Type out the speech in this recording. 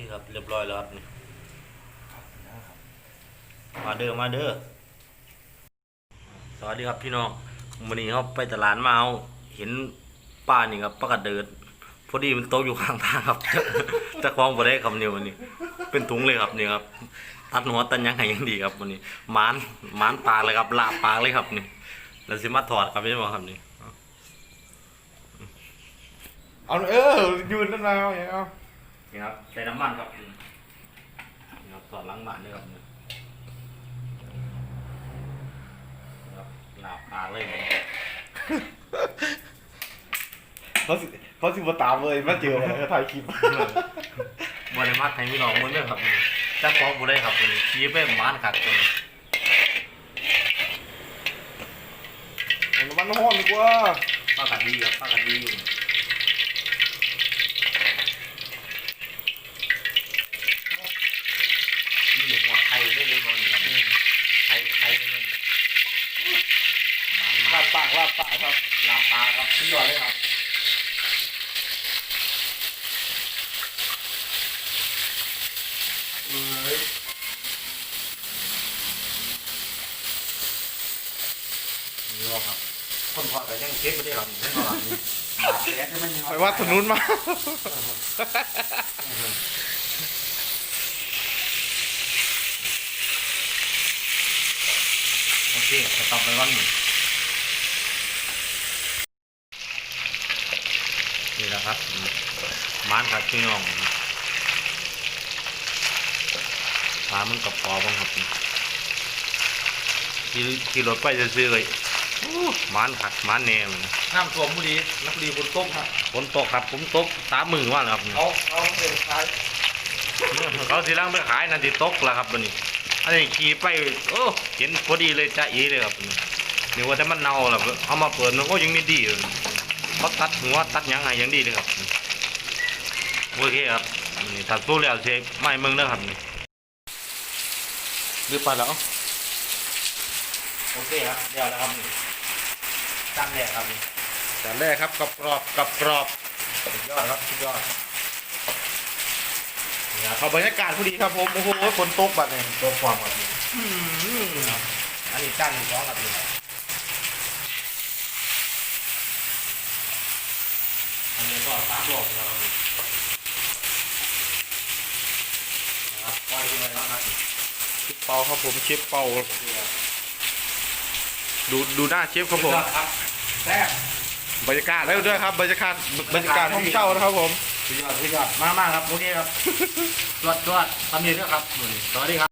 ที่ครับเรียบร้อยแล้วครับนี่มาเด้อมาเด้อสวัสดีครับพี่น้องวันนี้เขาไปตลาดมาเอาเห็นป้านี่ครับป้ากระเดิดพอดีมันโต๊ะอยู่ข้างทางครับจะคล้องบ่ได้ครับเนี่ยวันนี้ เป็นถุงเลยครับนี่ครับตัดหัวตัดหยังไงยังดีครับวันนี้หมานหมานปลาเลยครับลาบปลาเลยครับนี่แล้วสิมาถอดครับพี่น้องครับนี่เอาเออยืนนั่นมาเอาอย่างเอา นี่ครับใส่น้ำมันครับนี่ครับถอดล้างหมานด้วยครับนี่ครับลาบปลาเลยครับเขาสิเขาสิมาตามเลยมาเจอมาถ่ายคลิปบริมาให้พี่น้องมึงด้วยครับนี่จักของบุได้ครับนี่ชี้ไปหมานขัดตัวนี้มันห้อนดีกว่าปลากัดดีครับปลากัดดี นี่อยู่หัวไข่ไม่เลยมันครับไข่ไข่มันหมานหมาลานบปากลาบปากครับลาบปลาครับสุดยอดเลยครับเอ้ยนี่ว่าครับคนพอแต่ยังเก็บไม่ได้หรอกไม่พอหรอกนี่มาแก๊สมันยังไปวัดถนนมา โอเคจะตอบไปวันหนึ่งนี่แหละครับอืมม้านครับพี่น้องพามันกับปอบ้างครับขี่ขี่รถไปจะซื้อๆเลยอู้ม้านขัดม้านแนวน้ำท่วมบุรีนักบุรีบนต้มครับฝนตกครับผมตกสามมือว่าแล้วครับเอาเอาเองท้ายเขาสิล่างไปขายนันติตกแล้วครับวันนี้ อันนี้ขี่ไปโอ้เห็นพอดีเลยจ้าอีเลยครับนี่ว่าแต่มันเน่าแล้วเอามาเปิดมันก็ยังไม่ดีเลยเขาตัดหัวตัดหยังไงยังดีเลยครับโอเคครับนี่ถ้าสู้แล้วเสียไม่เมืองนะครับนี่หรือไปแล้วโอเคครับเดี๋ยวแล้วครับนี่ตั้งแรกครับนี่แต่แรกครับกับกรอบกับกรอบสุดยอดครับสุดยอด นี่ครับเอาบรรยากาศพอดีครับผมโอ้โหฝนตกบัดเนี่ยตัวความครับนี่อันนี้ตั้งสองครับนี่อันนี้ก็สามโลนะครับนี่นะครับปล่อยไปแล้วครับเชฟเปาครับผมเชฟเปาดูดูหน้าเชฟครับผมครับแซ่บบรรยากาศแล้วด้วยครับบรรยากาศบรรยากาศห้องเช่านะครับผม สุดยอดสุดยอดมากมากๆครับโอเคครับตรวจตรวจทำเนียนด้วยครับสวัสดีครับ